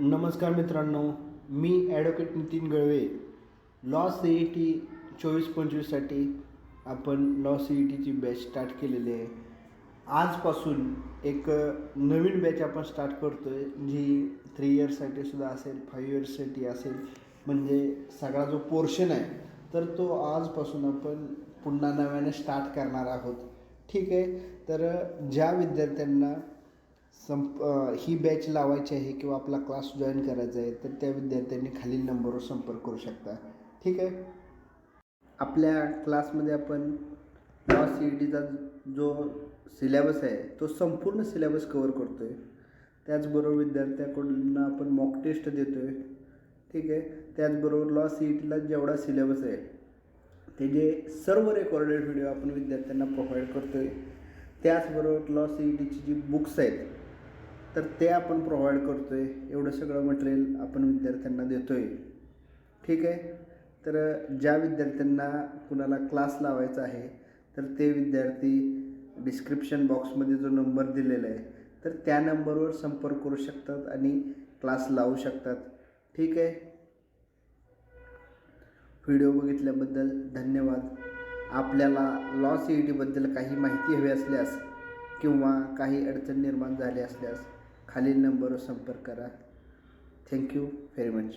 नमस्कार मित्रांनो मी advocate Nitin Galave. Law C E T चोवीस पंचवीससाठी आपण लॉ सी ई टीची बॅच स्टार्ट केलेली आहे. आजपासून एक नवीन बॅच आपण स्टार्ट करतो आहे जी थ्री इयर्ससाठी सुद्धा असेल फाईव्ह इयर्ससाठी असेल म्हणजे सगळा जो पोर्शन आहे तर तो आजपासून आपण पुन्हा नव्याने स्टार्ट करणार आहोत. ठीक आहे? तर ज्या विद्यार्थ्यांना संप ही बॅच लावायची आहे किंवा आपला क्लास जॉईन करायचा आहे तर त्या विद्यार्थ्यांनी खालील नंबरवर संपर्क करू शकता. ठीक आहे? आपल्या क्लासमध्ये आपण लॉ सी ई टीचा जो सिलेबस आहे तो संपूर्ण सिलेबस कवर करतो आहे त्याचबरोबर विद्यार्थ्याकडून आपण मॉक टेस्ट देतो आहे ठीक आहे? त्याचबरोबर लॉ सी ई टीला जेवढा सिलेबस आहे ते जे सर्व रेकॉर्डेड व्हिडिओ आपण विद्यार्थ्यांना प्रोव्हाइड करतो आहे त्याचबरोबर लॉ सी ई टीची जी बुक्स आहेत तर ते आपण प्रोव्हाइड करतो आहे एवढं सगळं मटेरियल आपण विद्यार्थ्यांना देतो आहे ठीक आहे? तर ज्या विद्यार्थ्यांना कुणाला क्लास लावायचा आहे तर ते विद्यार्थी डिस्क्रिप्शन बॉक्समध्ये जो नंबर दिलेला आहे तर त्या नंबरवर संपर्क करू शकतात आणि क्लास लावू शकतात. ठीक आहे? व्हिडिओ बघितल्याबद्दल धन्यवाद. आपल्याला लॉ सी ई टीबद्दल काही माहिती हवी असल्यास किंवा काही अडचण निर्माण झाली असल्यास खालील नंबरवर संपर्क करा. Thank you very much